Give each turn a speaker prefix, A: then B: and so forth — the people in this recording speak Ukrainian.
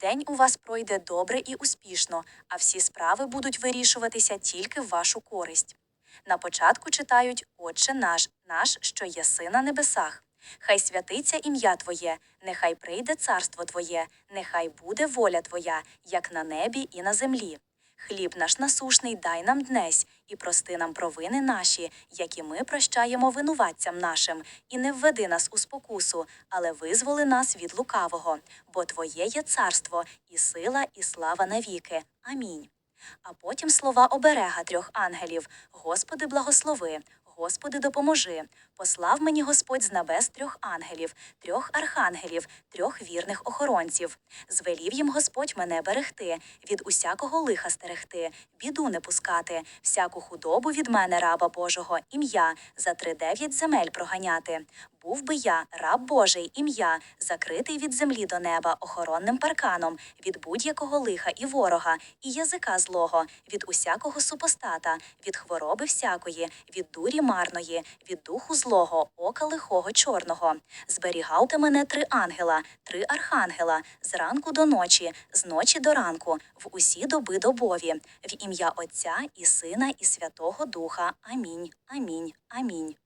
A: День у вас пройде добре і успішно, а всі справи будуть вирішуватися тільки в вашу користь. На початку читають Отче наш, наш, що єси на небесах. Хай святиться ім'я Твоє, нехай прийде царство Твоє, нехай буде воля Твоя, як на небі і на землі. Хліб наш насушний дай нам днесь, і прости нам провини наші, які ми прощаємо винуватцям нашим, і не введи нас у спокусу, але визволи нас від лукавого, бо Твоє є царство, і сила, і слава навіки. Амінь. А потім слова оберега трьох ангелів: Господи, благослови, Господи, допоможи. Послав мені Господь з небес трьох ангелів, трьох архангелів, трьох вірних охоронців. Звелів їм Господь мене берегти, від усякого лиха стерегти, біду не пускати, всяку худобу від мене, раба Божого, ім'я за тридев'ять земель проганяти. Був би я, раб Божий, ім'я, закритий від землі до неба охоронним парканом, від будь-якого лиха і ворога, і язика злого, від усякого супостата, від хвороби всякої, від дурі марної, від духу злого, ока лихого чорного. Зберігав ти мене три ангела, три архангела, зранку до ночі, з ночі до ранку, в усі доби добові, в ім'я Отця і Сина, і Святого Духа. Амінь. Амінь. Амінь.